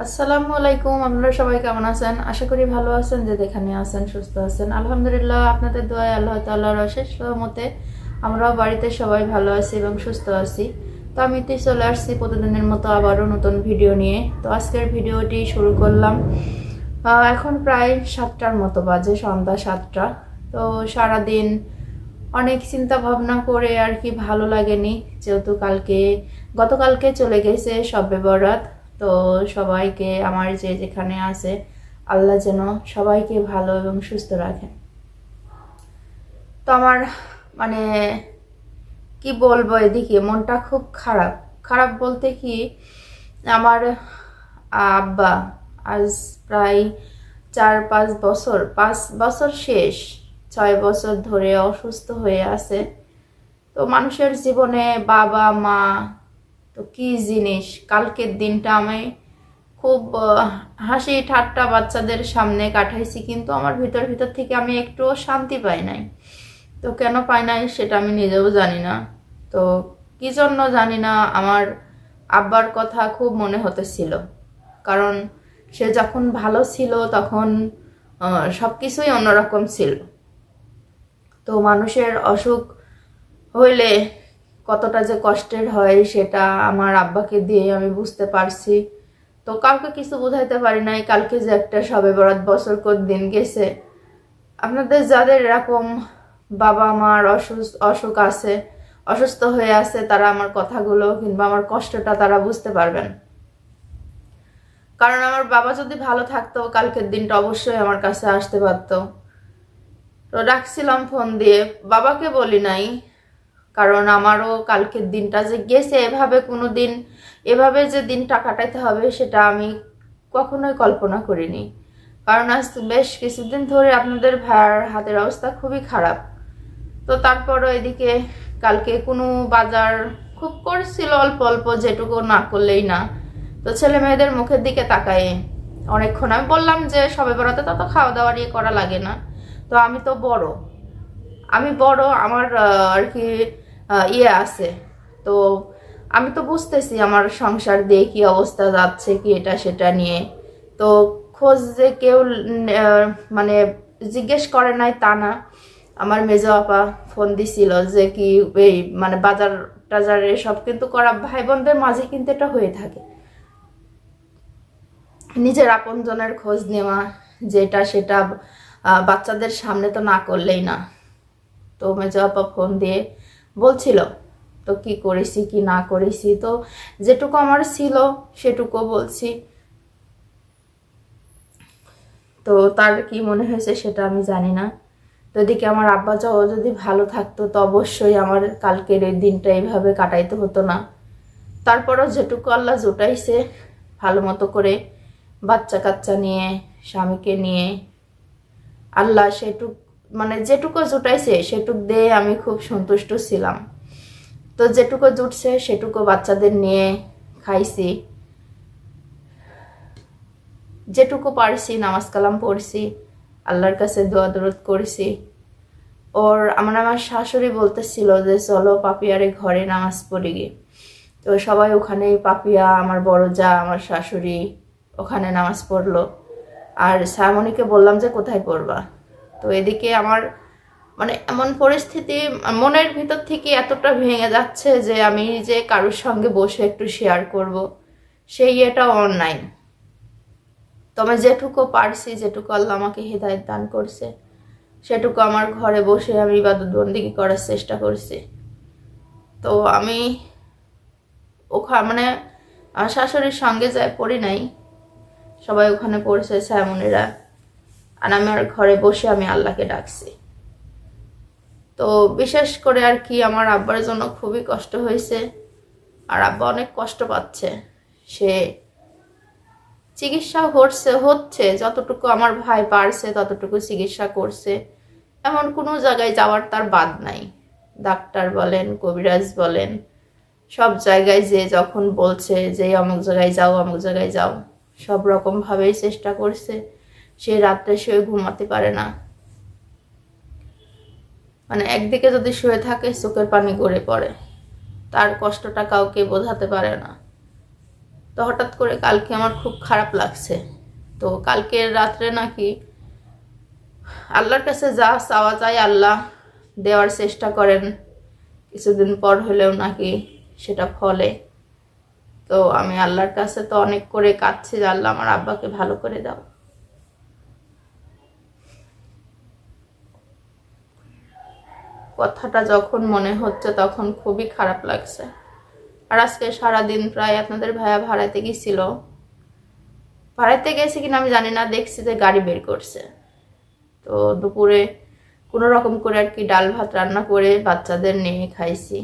আসসালামু আলাইকুম, আপনারা সবাই কেমন আছেন? আশা করি ভালো আছেন, যে যেখানে আছেন, সুস্থ আছেন। আলহামদুলিল্লাহ, আপনাদের দোয়ায় আল্লাহ তাল্লাহর অশেষ মতে আমরাও বাড়িতে সবাই ভালো আছি এবং সুস্থ আছি। তো আমি তো চলে আসছি প্রতিদিনের মতো আবারও নতুন ভিডিও নিয়ে। তো আজকের ভিডিওটি শুরু করলাম। এখন প্রায় সাতটার মতো বাজে, সন্ধ্যা সাতটা। তো সারাদিন অনেক চিন্তা ভাবনা করে আর কি ভালো লাগেনি, যেহেতু কালকে, গতকালকে চলে গেছে সবে বরাত। তো সবাইকে আমার যে যেখানে আছে, আল্লাহ যেন সবাইকে ভালো এবং সুস্থ রাখেন। তো আমার মানে কি বলব এদিকে, মনটা খুব খারাপ। খারাপ বলতে কি, আমার আব্বা আজ প্রায় চার পাঁচ বছর পাঁচ বছর শেষ, ছয় বছর ধরে অসুস্থ হয়ে আছে। তো মানুষের জীবনে বাবা, মা তো কি জিনিস? কালকের দিনটা আমি খুব হাসি ঠাট্টা বাচ্চাদের সামনে কাটাইছি, কিন্তু আমার ভিতর ভিতর থেকে আমি একটুও শান্তি পাই নাই। তো কেন পাই নাই সেটা আমি নিজেও জানি না। তো কি জন্য জানি না, আমার আব্বার কথা খুব মনে হতেছিল। কারণ সে যখন ভালো ছিল তখন সব কিছুই অন্যরকম ছিল। তো মানুষের অসুখ হইলে কতটা যে কষ্টের হয় সেটা আমার আব্বাকে দিয়ে আমি বুঝতে পারছি। তো কাউকে কিছু বোঝাইতে পারি নাই। কালকে যে একটা সবে বরাত বছর কর দিন গেছে। আপনাদের যাদের এরকম বাবা মার অসুস্থ অসুখ আছে, অসুস্থ হয়ে আছে, তারা আমার কথাগুলো কিংবা আমার কষ্টটা তারা বুঝতে পারবেন। কারণ আমার বাবা যদি ভালো থাকতো, কালকের দিনটা অবশ্যই আমার কাছে আসতে পারতো। তো ডাকছিলাম ফোন দিয়ে, বাবাকে বলি নাই। কারণ আমারও কালকের দিনটা যে গেছে, এভাবে কোনো দিন এভাবে যে দিনটা কাটাইতে হবে সেটা আমি কখনোই কল্পনা করিনি। কারণ আজ বেশ কিছুদিন ধরে আপনাদের ভাইয়ার হাতের অবস্থা খুবই খারাপ। তো তারপরও এদিকে কালকে কোনো বাজার খুব করছিল অল্প অল্প, যেটুকু না করলেই না। তো ছেলে মেয়েদের মুখের দিকে তাকায় অনেকক্ষণ আমি বললাম যে, সবে বেড়াতে তত খাওয়া দাওয়া নিয়ে করা লাগে না। তো আমি তো বড়। আমি বড়, আমার আর কি ইয়ে আছে। তো আমি তো বুঝতেছি আমার সংসার দিয়ে কী অবস্থা যাচ্ছে, কি এটা সেটা নিয়ে। তো খোঁজ যে কেউ মানে জিজ্ঞেস করে নাই তা না। আমার মেজো আপা ফোন দিছিল যে কি এই মানে বাজার টাজার এসব কিন্তু করা ভাই বোনদের মাঝে কিন্তু এটা হয়ে থাকে। নিজের আপনজনের খোঁজ নেওয়া যেটা সেটা বাচ্চাদের সামনে তো না করলেই না। তো মেজো আপা ফোন দিয়ে বলছিল, তো কি করেছি, কি না করেছি? তো যেটুকু আমার ছিল সেটুকু বলছি। তো তার কি মনে হয়েছে সেটা আমি জানি না। তো এদিকে আমার আব্বা যাও যদি ভালো থাকতো, তো অবশ্যই আমার কালকের এই দিনটা এইভাবে কাটাইতে হতো না। তারপরও যেটুকু আল্লাহ জোটাইছে, ভালো মতো করে বাচ্চা কাচ্চা নিয়ে, স্বামীকে নিয়ে, আল্লাহ সেটুক মানে যেটুকু জুটাইছে সেটুক দিয়ে আমি খুব সন্তুষ্ট ছিলাম। তো যেটুকু জুটছে সেটুকু বাচ্চাদের নিয়ে খাইছি। যেটুকু পারছি, নামাজ কালাম পড়ছি, আল্লাহর কাছে দোয়া দরদ করছি। ওর আমার আমার শাশুড়ি বলতেছিল যে, চলো পাপিয়ারে ঘরে নামাজ পড়ি গে। তো সবাই ওখানেই, পাপিয়া, আমার বড় যা, আমার শাশুড়ি ওখানে নামাজ পড়ল। আর সায়মনিকে বললাম যে, কোথায় পড়বা? তো এদিকে আমার মানে এমন পরিস্থিতি, মনের ভিতর থেকে এতটা ভেঙে যাচ্ছে যে আমি যে কারোর সঙ্গে বসে একটু শেয়ার করব, সেই ইয়েটা অনলাইন তবে যেটুকু পারছি, যেটুকু আল্লাহ আমাকে হৃদায়ত দান করছে, সেটুকু আমার ঘরে বসে আমি ইবাদত বন্দিগি করার চেষ্টা করছি। তো আমি ওখানে মানে শাশুড়ির সঙ্গে যাই, পড়ি নাই, সবাই ওখানে পড়ছে, স্যামনেরা। আর আমার ঘরে বসে আমি আল্লাহকে ডাকছি। তো বিশেষ করে আর কি আমার আব্বার জন্য খুবই কষ্ট হয়েছে। আর আব্বা অনেক কষ্ট পাচ্ছে। সে চিকিৎসা হচ্ছে হচ্ছে, যতটুকু আমার ভাই পারছে ততটুকু চিকিৎসা করছে। এমন কোনো জায়গায় যাওয়ার তার বাদ নাই। ডাক্তার বলেন, কবিরাজ বলেন, সব জায়গায় যে যখন বলছে যে অমুক জায়গায় যাও, অমুক জায়গায় যাও, সব রকমভাবেই চেষ্টা করছে। সে রাত্রে শুয়ে ঘুমাতে পারে না। মানে একদিকে যদি শুয়ে থাকে, চোখের পানি গড়ে পড়ে। তার কষ্টটা কাউকে বোঝাতে পারে না। তো হঠাৎ করে কালকে আমার খুব খারাপ লাগছে। তো কালকের রাত্রে নাকি আল্লাহর কাছে যা চাওয়া যায় আল্লাহ দেওয়ার চেষ্টা করেন। কিছুদিন পর হলেও নাকি সেটা ফলে। তো আমি আল্লাহর কাছে তো অনেক করে কাঁদছি যে আল্লাহ আমার আব্বাকে ভালো করে দাও। কথাটা যখন মনে হচ্ছে তখন খুবই খারাপ লাগছে। আর আজকে সারাদিন প্রায় আপনাদের ভাইয়া ভাড়াতে গেছিল। ভাড়াতে গেছে কিনা আমি জানি না, দেখছি যে গাড়ি বের করছে। তো দুপুরে কোনো রকম করে আর কি ডাল ভাত রান্না করে বাচ্চাদের নিয়ে খাইছি।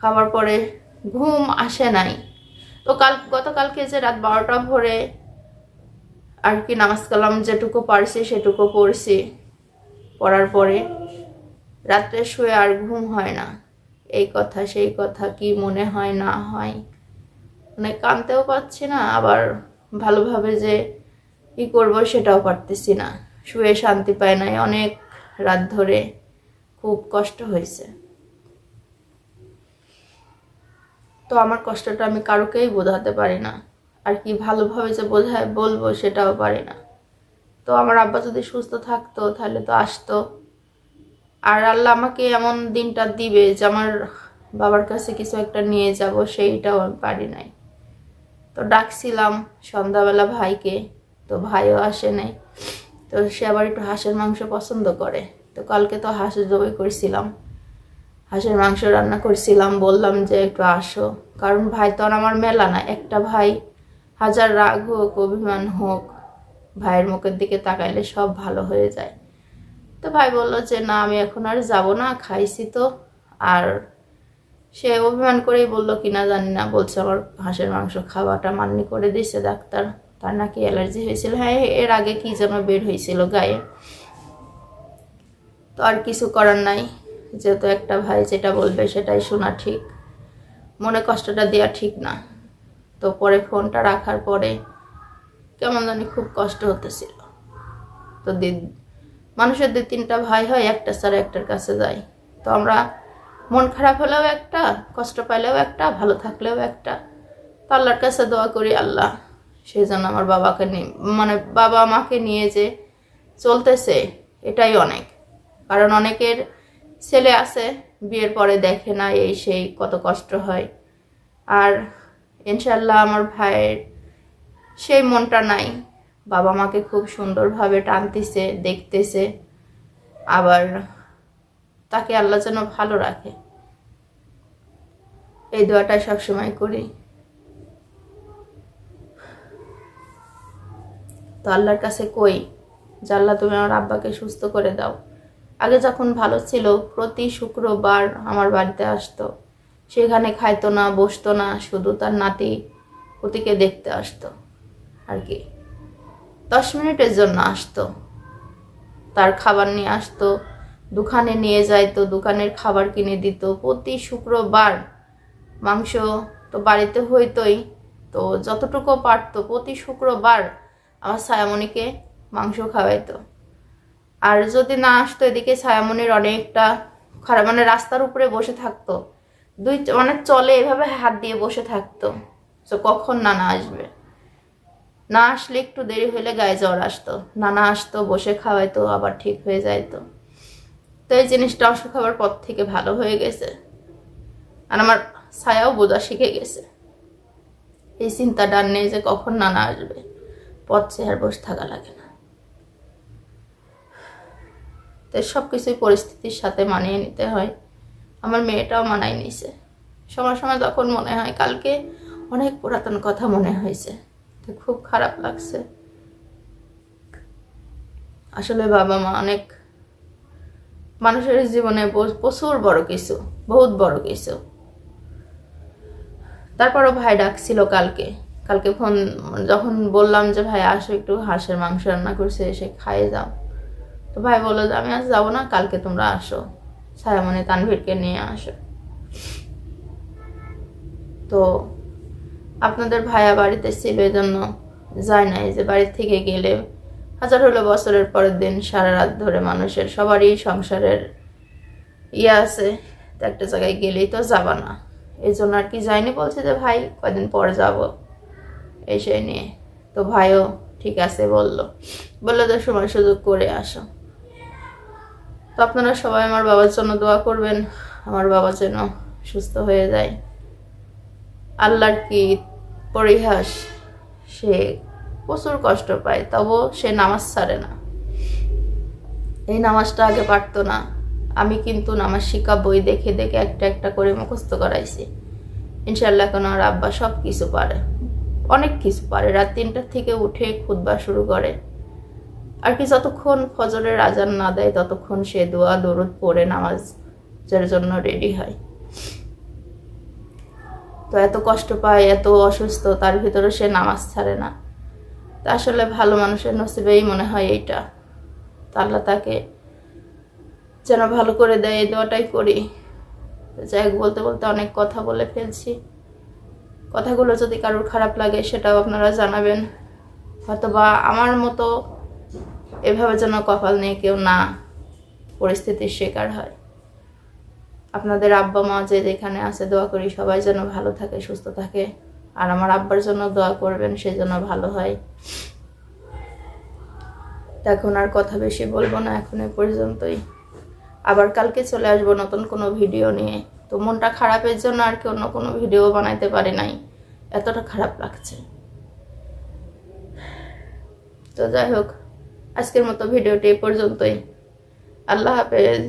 খাওয়ার পরে ঘুম আসে নাই। তো কাল, গতকালকে যে রাত বারোটা ভোরে আর কি নামাজ কালাম যেটুকু পারছি সেটুকু পড়ছি। পড়ার পরে রাত্রে শুয়ে আর ঘুম হয় না। এই কথা, সেই কথা, কি মনে হয়, না হয়। মানে কানতেও পারছি না, আবার ভালোভাবে যে কি করব সেটাও পারতেছি না। শুয়ে শান্তি পায় নাই অনেক রাত ধরে, খুব কষ্ট হয়েছে। তো আমার কষ্টটা আমি কারোকেই বোঝাতে পারি না, আর কি ভালোভাবে যে বোঝায় বলব সেটাও পারি না। তো আমার আব্বা যদি সুস্থ থাকতো, তাহলে তো আসতো। আর আল্লাহ আমাকে এমন দিনটা দিবে যে আমার বাবার কাছে কিছু একটা নিয়ে যাব, সেইটাও আমি পারি নাই। তো ডাকছিলাম সন্ধ্যাবেলা ভাইকে, তো ভাইও আসে নাই। তো সে আবার একটু হাঁসের মাংস পছন্দ করে। তো কালকে তো হাঁস জবাই করছিলাম। হাঁসের মাংস রান্না করছিলাম, বললাম যে একটু আসো। কারণ ভাই তো আর আমার মেলা না, একটা ভাই হাজার রাগ হোক, অভিমান হোক, ভাইয়ের মুখের দিকে তাকাইলে সব ভালো হয়ে যায়। তো ভাই বলল যে, না, আমি এখন আর যাব না, খাইছি তো। আর সে অভিমান করেই বলল, কিনা জানি না। বলছে, আমার হাঁসের মাংস খাওয়াটা মান্নি করে দিছে ডাক্তার। তার নাকি অ্যালার্জি হয়েছিল। হ্যাঁ এর আগে কি যেন বের হয়েছিল গায়ে। তো আর কিছু করার নাই। যেহেতু একটা ভাই যেটা বলবে সেটাই শোনা ঠিক। মনে কষ্টটা দেওয়া ঠিক না। তো পরে ফোনটা রাখার পরে কেমন জানি খুব কষ্ট হতেছিল। তো দিন মানুষের দুই তিনটা ভাই হয়, একটা স্যার একটার কাছে যায়। তো আমরা মন খারাপ হলেও একটা, কষ্ট পাইলেও একটা, ভালো থাকলেও একটা। তো আল্লাহর কাছে দোয়া করি আল্লাহ সেই জন্য আমার বাবাকে নিয়ে মানে বাবা মাকে নিয়ে যে চলতেছে, এটাই অনেক। কারণ অনেকের ছেলে আছে, বিয়ের পরে দেখে না এই সেই কত কষ্ট হয়। আর ইনশাল্লাহ আমার ভাইয়ের সেই মনটা নাই। বাবা মাকে খুব সুন্দরভাবে টানতেছে, দেখতেছে। আবার তাকে আল্লাহ যেন ভালো রাখে। এই দোয়াটাই সবসময় করি। তো আল্লাহর কাছে কই, যে তুমি আমার আব্বাকে সুস্থ করে দাও। আগে যখন ভালো ছিল, প্রতি শুক্রবার আমার বাড়িতে আসতো। সেখানে খাইতো না, বসতো না, শুধু তার নাতি পুতিকে দেখতে আসতো। আর কি। দশ মিনিটের জন্য আসতো। তার খাবার নিয়ে আসতো, দোকানে নিয়ে যাইতো, দোকানের খাবার কিনে দিত। প্রতি শুক্রবার মাংস তো বাড়িতে হইতোই, তো যতটুকু পারতো প্রতি শুক্রবার আমার ছায়ামণিকে মাংস খাওয়াইতো। আর যদি না আসতো, এদিকে ছায়ামণির অনেকটা খারাপ মানে রাস্তার উপরে বসে থাকতো। দুই মানে চলে এভাবে হাত দিয়ে বসে থাকতো। তো কখন না না আসবে। না আসলে একটু দেরি হলে গায়ে জ্বর আসতো। নানা আসতো, বসে খাওয়াইতো, আবার ঠিক হয়ে যাইতো। তো এই জিনিসটা অসুখ হওয়ার পর থেকে ভালো হয়ে গেছে। আর আমার ছায়াও বোঝা শিখে গেছে। এই চিন্তাটা নেই যে কখন নানা আসবে। পথ চেয়ার বসে থাকা লাগে না। তো সব কিছুই পরিস্থিতির সাথে মানিয়ে নিতে হয়। আমার মেয়েটাও মানাই নিছে। সময় সময় তখন মনে হয় কালকে অনেক পুরাতন কথা মনে হয়েছে। খুব খারাপ লাগছে। আসলে বাবা মা অনেক মানুষের জীবনে প্রচুর বড় কিছু, বহুত বড় কিছু। তারপরও ভাই ডাকছিল কালকে। কালকে ফোন, যখন বললাম যে, ভাই, আসো একটু হাঁসের মাংস রান্না করছে, এসে খাইয়ে যাও। তো ভাই বলল যে, আমি আজ যাব না, কালকে তোমরা আসো। ছায়ামণি তানভীরকে নিয়ে আসো। তো আপনাদের ভাইয়া বাড়িতে ছিল এই জন্য যায় নাই যে বাড়ি থেকে গেলে। হাজার হলো বছরের পরের দিন সারা রাত ধরে মানুষের সবারই সংসারের ইয়ে আছে, তো একটা জায়গায় গেলেই তো যাবা না। এই জন্য আর কি যাইনি বলছে যে, ভাই, কয়দিন পর যাব? এই সেই নিয়ে। তো ভাইও ঠিক আছে বলল। বলল তো সময় সুযোগ করে আসো। তো আপনারা সবাই আমার বাবার জন্য দোয়া করবেন। আমার বাবা যেন সুস্থ হয়ে যায়। আল্লাহর কি পরিহাস, সে প্রচুর কষ্ট পায়, তবুও সে নামাজ ছাড়ে না। এই নামাজটা আগে পারতো না। আমি কিন্তু নামাজ শিখা বই দেখে দেখে একটা একটা করে মুখস্থ করাইছি। ইনশাল্লাহ এখন আমার আব্বা সব কিছু পারে। অনেক কিছু পারে। রাত তিনটার থেকে উঠে খুদবা শুরু করে। আর কি যতক্ষণ ফজরের আজান না দেয়, ততক্ষণ সে দোয়া, দরুদ পড়ে নামাজের জন্য রেডি হয়। তো এত কষ্ট পায়, এত অসুস্থ, তার ভিতরে সে নামাজ ছাড়ে না। তা আসলে ভালো মানুষের নসিবেই মনে হয় এইটা। তা আল্লাহ তাকে যেন ভালো করে দেয়, এই দোয়াটাই করি। যাই বলতে বলতে অনেক কথা বলে ফেলছি। কথাগুলো যদি কারোর খারাপ লাগে, সেটাও আপনারা জানাবেন। হয়তো বা আমার মতো এভাবে যেন কপাল নিয়ে কেউ না, পরিস্থিতির শিকার হয়। আপনাদের আব্বা মা যে যেখানে আছে, দোয়া করি সবাই যেন ভালো থাকে, সুস্থ থাকে। আর আমার আব্বার জন্য দোয়া করবেন, সে যেন ভালো হয়। এখন আর কথা বেশি বলব না, এখন এ পর্যন্তই। আবার কালকে চলে আসব নতুন কোনো ভিডিও নিয়ে। তো মনটা খারাপের জন্য আর কি অন্য কোনো ভিডিও বানাইতে পারি নাই। এতটা খারাপ লাগছে। তো যাই হোক, আজকের মতো ভিডিওটি পর্যন্তই। আল্লাহ হাফেজ।